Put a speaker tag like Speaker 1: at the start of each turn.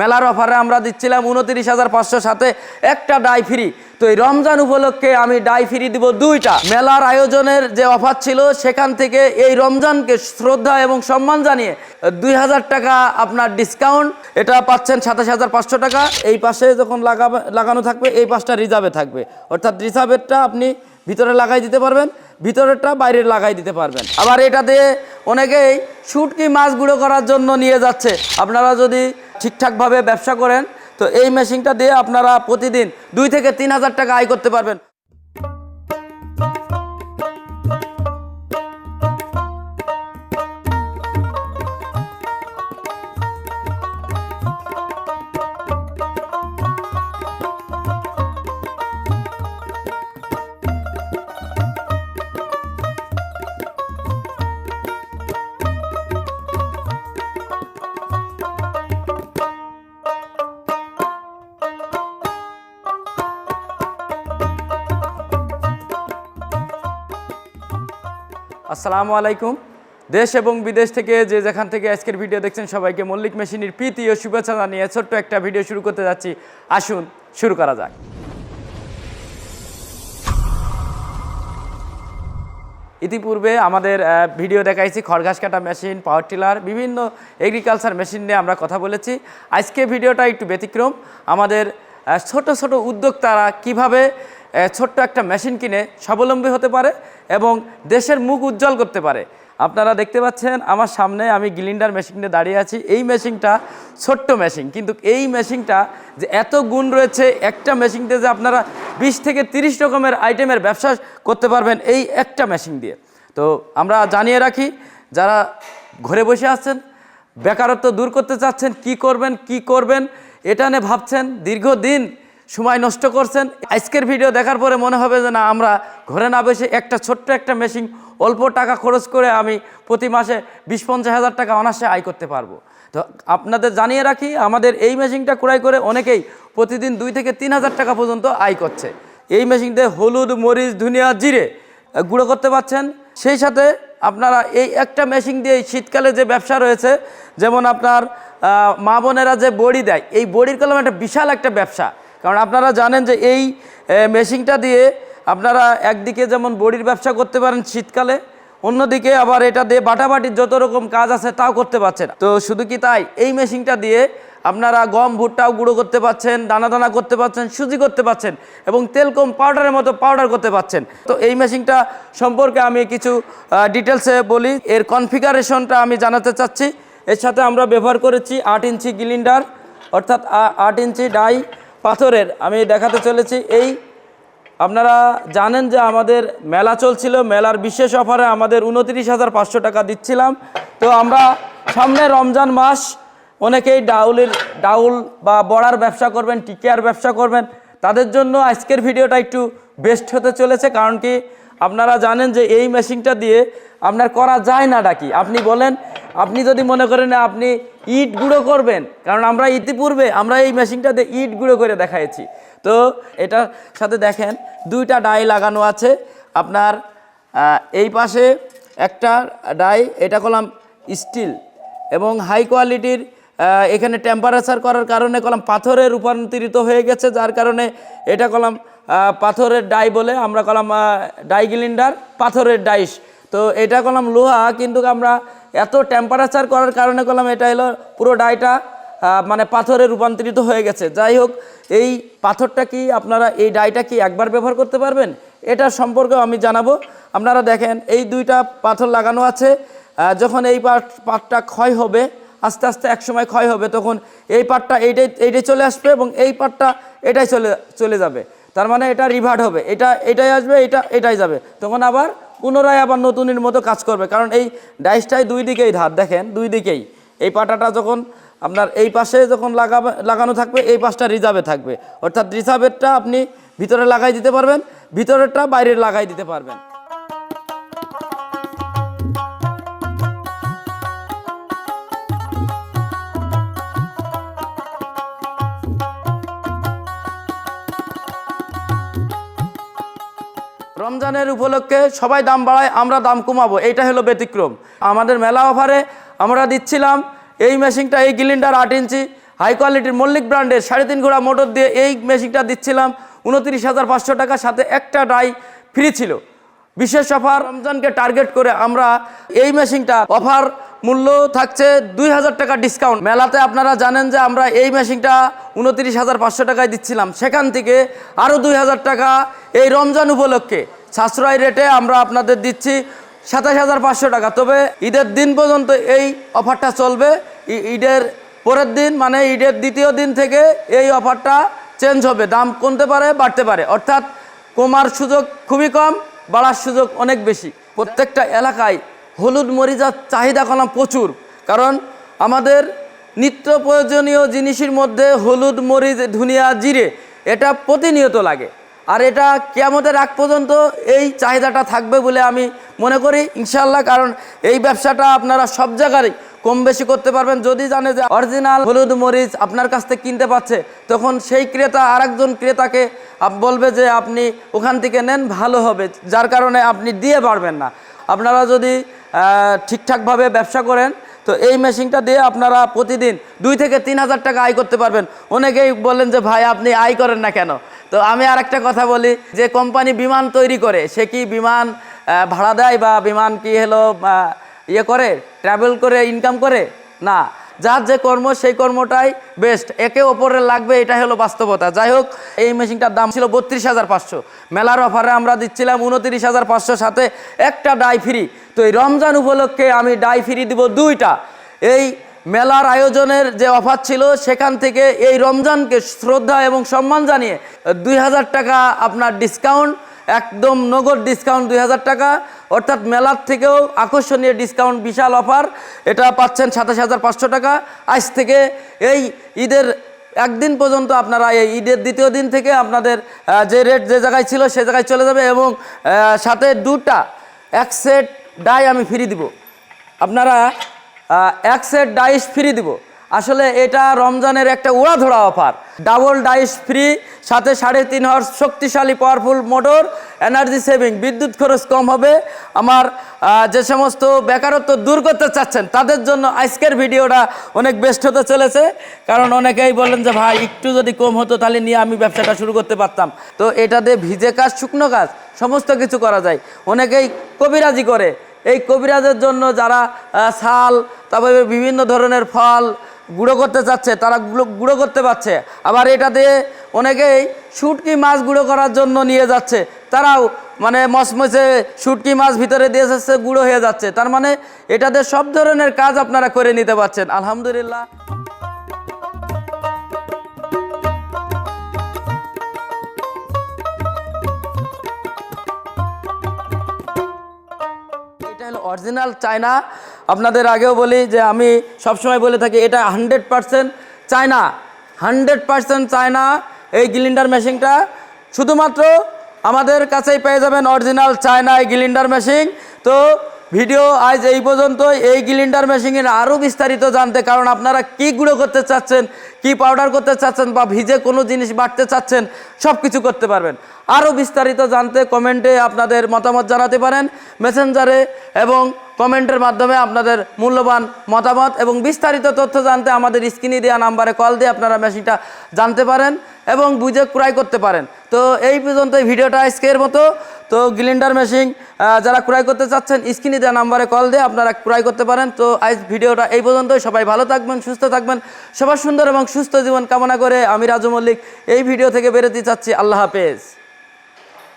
Speaker 1: মেলার অফারে আমরা দিচ্ছিলাম উনত্রিশ হাজার পাঁচশো সাথে একটা ডাই ফ্রি। তো এই রমজান উপলক্ষে আমি ডাই ফ্রি দিব দুইটা। মেলার আয়োজনের যে অফার ছিল, সেখান থেকে এই রমজানকে শ্রদ্ধা এবং সম্মান জানিয়ে দুই হাজার টাকা আপনার ডিসকাউন্ট এটা পাচ্ছেন সাতাশ হাজার পাঁচশো টাকা। এই পাশে যখন লাগাবে, লাগানো থাকবে, এই পাশটা রিজার্ভে থাকবে। অর্থাৎ রিজার্ভেরটা আপনি ভিতরে লাগাই দিতে পারবেন, ভিতরেরটা বাইরে লাগাই দিতে পারবেন। আবার এটা দিয়ে অনেকেই শুটকি মাছ গুঁড়ো করার জন্য নিয়ে যাচ্ছে। আপনারা যদি ঠিকঠাকভাবে ব্যবসা করেন, তো এই মেশিনটা দিয়ে আপনারা প্রতিদিন দুই থেকে তিন হাজার টাকা আয় করতে পারবেন। আসসালামু আলাইকুম। দেশ এবং বিদেশ থেকে যে যেখান থেকে আজকের ভিডিও দেখছেন সবাইকে মল্লিক মেশিনের প্রীতি ও শুভেচ্ছা জানিয়ে ছোট্ট একটা ভিডিও শুরু করতে যাচ্ছি। আসুন, শুরু করা যাক। ইতিপূর্বে আমাদের ভিডিও দেখাইছি খড়ঘাস কাটা মেশিন পাওয়ার টিলার বিভিন্ন এগ্রিকালচার মেশিন নিয়ে আমরা কথা বলেছি। আজকে ভিডিওটা একটু ব্যতিক্রম। আমাদের ছোট ছোট উদ্যোক্তারা কীভাবে ছোট্ট একটা মেশিন কিনে স্বাবলম্বী হতে পারে এবং দেশের মুখ উজ্জ্বল করতে পারে। আপনারা দেখতে পাচ্ছেন আমার সামনে আমি গ্লিন্ডার মেশিনে দাঁড়িয়ে আছি। এই মেশিনটা ছোট্ট মেশিন, কিন্তু এই মেশিনটা যে এত গুণ রয়েছে, একটা মেশিনতে যে আপনারা বিশ থেকে তিরিশ রকমের আইটেমের ব্যবসা করতে পারবেন এই একটা মেশিন দিয়ে। তো আমরা জানিয়ে রাখি, যারা ঘরে বসে আছেন, বেকারত্ব দূর করতে চাচ্ছেন, কি করবেন কি করবেন, এটা নিয়ে ভাবছেন দীর্ঘদিন সময় নষ্ট করছেন। আজকের ভিডিও দেখার পরে মনে হবে যে না, আমরা ঘরে না বসে একটা ছোট্ট একটা মেশিন অল্প টাকা খরচ করে আমি প্রতি মাসে বিশ পঞ্চাশ হাজার টাকা অনায়াসে আয় করতে পারব। তো আপনাদের জানিয়ে রাখি, আমাদের এই মেশিনটা ক্রয় করে অনেকেই প্রতিদিন দুই থেকে তিন হাজার টাকা পর্যন্ত আয় করছে। এই মেশিন দিয়ে হলুদ, মরিচ, ধনিয়া, জিরে গুঁড়ো করতে পারছেন। সেই সাথে আপনারা এই একটা মেশিন দিয়ে শীতকালে যে ব্যবসা রয়েছে, যেমন আপনার মা বোনেরা যে বড়ি দেয়, এই বড়ির কলম একটা বিশাল একটা ব্যবসা। কারণ আপনারা জানেন যে এই মেশিনটা দিয়ে আপনারা একদিকে যেমন বড়ির ব্যবসা করতে পারেন শীতকালে, অন্যদিকে আবার এটা দিয়ে বাটাবাটির যত রকম কাজ আছে তাও করতে পারছেন তো শুধু কি তাই? এই মেশিনটা দিয়ে আপনারা গম, ভুট্টাও গুঁড়ো করতে পারছেন দানা দানা করতে পারছেন, সুজি করতে পারছেন এবং তেল কম পাউডারের মতো পাউডার করতে পারছেন। তো এই মেশিনটা সম্পর্কে আমি কিছু ডিটেলসে বলি। এর কনফিগারেশনটা আমি জানাতে চাচ্ছি। এর সাথে আমরা ব্যবহার করেছি আট ইঞ্চি গিলিন্ডার অর্থাৎ আট ইঞ্চি ডাই পাথরের, আমি দেখাতে চলেছি। এই, আপনারা জানেন যে আমাদের মেলা চলছিল, মেলার বিশেষ অফারে আমাদের উনত্রিশ হাজার পাঁচশো টাকা দিচ্ছিলাম। তো আমরা সামনে রমজান মাস, অনেকেই ডাউলের, ডাউল বা বড়ার ব্যবসা করবেন, টিকিয়ার ব্যবসা করবেন। তাদের জন্য আজকের ভিডিওটা একটু বেস্ট হতে চলেছে, কারণ কি আপনারা জানেন যে এই মেশিনটা দিয়ে আপনার করা যায় না ডাকি আপনি বলেন আপনি যদি মনে করেন আপনি ইট গুঁড়ো করবেন, কারণ আমরা ইতিপূর্বে আমরা এই মেশিনটাতে ইট গুঁড়ো করে দেখাইছি। তো এটার সাথে দেখেন দুইটা ডাই লাগানো আছে। আপনার এই পাশে একটা ডাই, এটা কলাম স্টিল এবং হাই কোয়ালিটির এখানে টেম্পারেচার করার কারণে কলাম পাথরে রূপান্তরিত হয়ে গেছে, যার কারণে এটা কলাম পাথরের ডাই বলে আমরা কলাম ডাই গ্লিন্ডার পাথরের ডাইস। তো এটা কলাম লোহা, কিন্তু আমরা এত টেম্পারেচার করার কারণে কলাম এটা হলো পুরো ডাইটা মানে পাথরে রূপান্তরিত হয়ে গেছে। যাই হোক, এই পাথরটা কি আপনারা, এই ডাইটা কি একবার ব্যবহার করতে পারবেন? এটা সম্পর্কেও আমি জানাব। আপনারা দেখেন, এই দুইটা পাথর লাগানো আছে। যখন এই পাট, পাটটা ক্ষয় হবে, আস্তে আস্তে এক সময় ক্ষয় হবে, তখন এই পাটটা এইটাই এইটাই চলে আসবে এবং এই পাটটা এটাই চলে চলে যাবে। তার মানে এটা রিভার্ট হবে। এটা, এটাই আসবে, এটা, এটাই যাবে। তখন আবার পুনরায় আবার নতুনের মতো কাজ করবে। কারণ এই ডাইসটাই দুই দিকেই ধার, দেখেন, দুই দিকেই। এই পাটাটা যখন আপনার এই পাশে যখন লাগাবে, লাগানো থাকবে, এই পাশটা রিজার্ভে থাকবে। অর্থাৎ রিজার্ভেরটা আপনি ভিতরে লাগাই দিতে পারবেন, ভিতরেরটা বাইরে লাগাই দিতে পারবেন। রমজানের উপলক্ষে সবাই দাম বাড়ায়, আমরা দাম কমাবো। এইটা হলো ব্যতিক্রম। আমাদের মেলা অফারে আমরা দিচ্ছিলাম এই মেশিনটা এই গিলিন্ডার আট ইঞ্চি হাই কোয়ালিটির মল্লিক ব্র্যান্ডের সাড়ে তিন ঘোড়া মোটর দিয়ে এই মেশিনটা দিচ্ছিলাম উনত্রিশ হাজার পাঁচশো টাকার সাথে একটা ডাই ফ্রি ছিল। বিশেষ অফার রমজানকে টার্গেট করে আমরা এই মেশিনটা অফার মূল্য থাকছে দুই হাজার টাকা ডিসকাউন্ট মেলাতে আপনারা জানেন যে আমরা এই মেশিনটা উনত্রিশ হাজার পাঁচশো টাকায় দিচ্ছিলাম। সেখান থেকে আরও দুই হাজার টাকা এই রমজান উপলক্ষে। সাশ্রয় রেটে আমরা আপনাদের দিচ্ছি সাতাশ হাজার পাঁচশো টাকা। তবে ঈদের দিন পর্যন্ত এই অফারটা চলবে। ঈদের পরের দিন মানে ঈদের দ্বিতীয় দিন থেকে এই অফারটা চেঞ্জ হবে। দাম কমতে পারে, বাড়তে পারে। অর্থাৎ কমার সুযোগ খুবই কম, বাড়ার সুযোগ অনেক বেশি। প্রত্যেকটা এলাকায় হলুদ মরিচার চাহিদা কলাম প্রচুর। কারণ আমাদের নিত্য প্রয়োজনীয় জিনিসের মধ্যে হলুদ মরিচ, ধুনিয়া, জিরে, এটা প্রতিনিয়ত লাগে। আর এটা কেয়ামতের আগ পর্যন্ত এই চাহিদাটা থাকবে বলে আমি মনে করি ইনশাল্লাহ কারণ এই ব্যবসাটা আপনারা সব জায়গায় কম বেশি করতে পারবেন। যদি জানে যে অরিজিনাল হলুদ মরিচ আপনার কাছ থেকে কিনতে পাচ্ছে তখন সেই ক্রেতা আরেকজন ক্রেতাকে বলবে যে আপনি ওখান থেকে নেন, ভালো হবে। যার কারণে আপনি দিয়ে পারবেন না। আপনারা যদি ঠিকঠাকভাবে ব্যবসা করেন, তো এই মেশিনটা দিয়ে আপনারা প্রতিদিন দুই থেকে তিন হাজার টাকা আয় করতে পারবেন। অনেকেই বলেন যে, ভাই, আপনি আয় করেন না কেন? তো আমি আর একটা কথা বলি, যে কোম্পানি বিমান তৈরি করে, সে কি বিমান ভাড়া দেয় বা বিমান কি হলো ইয়ে করে ট্রাভেল করে ইনকাম করে? না। যার যে কর্ম, সেই কর্মটাই বেস্ট একে ওপরে লাগবে এটা হলো বাস্তবতা। যাই হোক, এই মেশিনটার দাম ছিল বত্রিশ হাজার পাঁচশো। মেলার অফারে আমরা দিচ্ছিলাম উনত্রিশ হাজার পাঁচশো সাথে একটা ডাই ফ্রি তো এই রমজান উপলক্ষে আমি ডাই ফ্রি দিব দুইটা। এই মেলার আয়োজনের যে অফার ছিল, সেখান থেকে এই রমজানকে শ্রদ্ধা এবং সম্মান জানিয়ে দুই হাজার টাকা আপনার ডিসকাউন্ট একদম নগদ ডিসকাউন্ট দুই হাজার টাকা। অর্থাৎ মেলার থেকেও আকর্ষণীয় ডিসকাউন্ট বিশাল অফার এটা পাচ্ছেন সাতাশ হাজার পাঁচশো টাকা। আজ থেকে এই ঈদের একদিন পর্যন্ত আপনারা এই ঈদের দ্বিতীয় দিন থেকে আপনাদের যে রেট যে জায়গায় ছিল সে জায়গায় চলে যাবে এবং সাথে দুটা এক সেট ডাই আমি ফ্রি দিব। আপনারা এক সেট ডাইস ফ্রি দিব। আসলে এটা রমজানের একটা উড়াধরা অফার। ডাবল ডাইস ফ্রি, সাথে সাড়ে তিন হর্স শক্তিশালী পাওয়ারফুল মোটর এনার্জি সেভিং বিদ্যুৎ খরচ কম হবে। আমার যে সমস্ত বেকারত্ব দূর করতে চাচ্ছেন, তাদের জন্য আজকের ভিডিওটা অনেক বেস্ট হতে চলেছে। কারণ অনেকেই বলেন যে, ভাই, একটু যদি কম হতো, তাহলে নিয়ে আমি ব্যবসাটা শুরু করতে পারতাম। তো এটাতে ভিজে কাজ, শুকনো কাজ, সমস্ত কিছু করা যায়। অনেকেই কবিরাজি করে। এই কবিরাজের জন্য যারা ছাল তারপরে বিভিন্ন ধরনের ফল গুঁড়ো করতে চাচ্ছে, তারা গুঁড়ো করতে পারছে। আবার এটা দিয়ে অনেকেই শুটকি মাছ গুঁড়ো করার জন্য নিয়ে যাচ্ছে। তারাও মানে মসমসে শুটকি মাছ ভিতরে দিয়ে যাচ্ছে গুঁড়ো হয়ে যাচ্ছে। তার মানে এটাতে সব ধরনের কাজ আপনারা করে নিতে পারছেন। আলহামদুলিল্লাহ। এটা অরিজিনাল চায়না। আপনাদের আগেও বলি যে আমি সবসময় বলে থাকি, এটা hundred percent China. Hundred percent China এই গিলিন্ডার মেশিনটা। শুধুমাত্র আমাদের কাছেই পেয়ে যাবেন অরিজিনাল চায়না এই গ্লিন্ডার মেশিন। তো ভিডিও আজ এই পর্যন্ত এই গ্লিন্ডার মেশিনের আরও বিস্তারিত জানতে, কারণ আপনারা কি গুঁড়ো করতে চাচ্ছেন, কি পাউডার করতে চাচ্ছেন বা ভিজে কোনো জিনিস বাটতে চাচ্ছেন সব কিছু করতে পারবেন। আরও বিস্তারিত জানতে কমেন্টে আপনাদের মতামত জানাতে পারেন মেসেঞ্জারে এবং কমেন্টের মাধ্যমে আপনাদের মূল্যবান মতামত এবং বিস্তারিত তথ্য জানতে আমাদের স্ক্রিনে দেওয়া নাম্বারে কল দিয়ে আপনারা মেশিনটা জানতে পারেন এবং বুঝে ক্রয় করতে পারেন। তো এই পর্যন্ত ভিডিওটা আজকের মতো। তো গ্লিন্ডার মেশিন যারা ক্রয় করতে চাচ্ছেন, স্ক্রিনে দেওয়া নাম্বারে কল দিয়ে আপনারা ক্রয় করতে পারেন। তো আজ ভিডিওটা এই পর্যন্তই। সবাই ভালো থাকবেন, সুস্থ থাকবেন। সবার সুন্দর এবং সুস্থ জীবন কামনা করে আমি রাজু মল্লিক এই ভিডিও থেকে বেরোতে চাচ্ছি। আল্লাহ হাফেজ।